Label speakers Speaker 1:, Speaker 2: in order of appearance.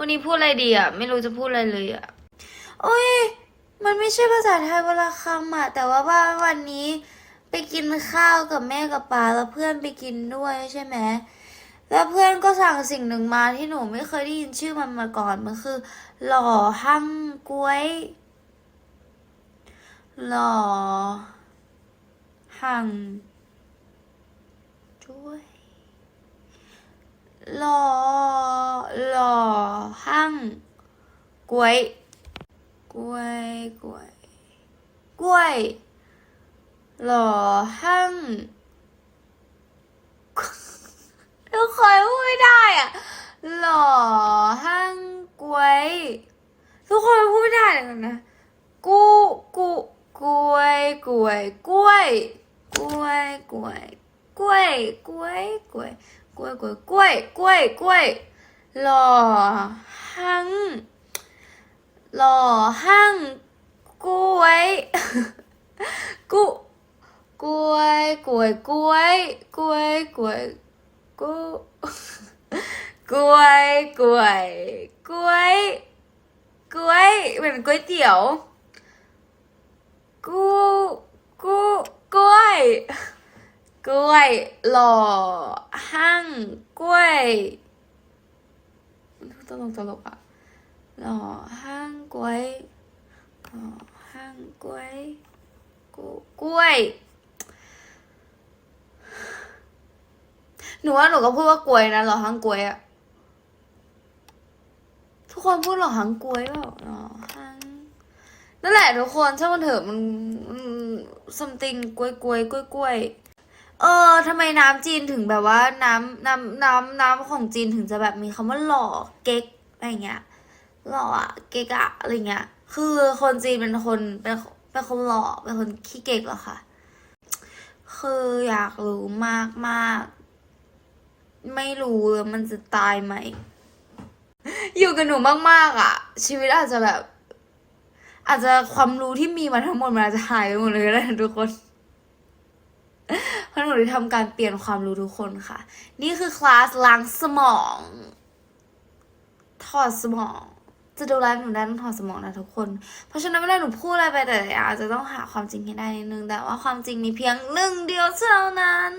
Speaker 1: วันนี้พูดอะไรดีอะ ไม่รู้จะพูดอะไรเลยอะ โอ้ย มันไม่ใช่ภาษาไทยเวลาคำอะ แต่ว่าว่าวันนี้ไปกินข้าวกับแม่กับป้าแล้วเพื่อนไปกินด้วยใช่ไหม แล้วเพื่อนก็สั่งสิ่งหนึ่งมาที่หนูไม่เคยได้ยินชื่อมันมาก่อน มันคือ หล่อหั่งก้วย หล่อหั่งจ้วยหล่อหล่อ หั่งกล้วยกล้วยกล้วยกล้วยหล่อหั่งทุกคนพูดไม่ได้อะหล่อหั่งกล้วยทุกคนพูดไม่ได้เลยนะกูกุ้ยกล้วยกล้วยกล้วยกล้วยกล้วยกล้วยกล้วยกล้วยกล้วยกล้วยกล้วยกล้วย หล่อหั่งหล่อหั่งกล้วยกูกล้วยกล้วยกล้วยกล้วยกล้วยกูกล้วยกล้วยกล้วยกล้วยเหมือนก๋วยเตี๋ยวกูกูกล้วยกล้วยหล่อหั่งกล้วย ตลกตลกอะหล่อหั่งกล้วยหล่อหั่งกล้วยกล้วยหนูว่าหนูก็พูดว่ากล้วยนะหล่อหั่งกล้วยอะทุกคนพูดหล่อหั่งกล้วยเปล่าหล่อหั่งนั่นแหละทุกคนช่างมันเถอะมันซัมติงกล้วยกล้วยกล้วยกล้วย เออทำไมน้ำจีนถึงแบบว่าน้ำน้ำน้ำน้ำของจีนถึงจะแบบมีคำว่าหล่อเก๊กอะไรเงี้ยหล่ออะเก๊กอะอะไรเงี้ย คือคนจีนเป็นคนเป็นเป็นคนหล่อเป็นคนขี้เก๊กเหรอคะคืออยากรู้มากมากไม่รู้เลยมันจะตายไหม อยู่กับหนูมากๆอะชีวิตอาจจะแบบ อาจจะความรู้ที่มีมาทั้งหมดมันอาจจะหายไปหมดเลยก็ได้นะทุกคน พราะหนูได้ทำการเปลี่ยนความรู้ทุกคนค่ะ นี่คือคลาสล้างสมอง ถอดสมอง จะดูไลฟ์หนูได้ต้องถอดสมองนะทุกคน เพราะฉะนั้นเวลาหนูพูดอะไรไปแต่อาจจะต้องหาความจริงให้ได้นิดนึง แต่ว่าความจริงมีเพียงหนึ่งเดียวเท่านั้น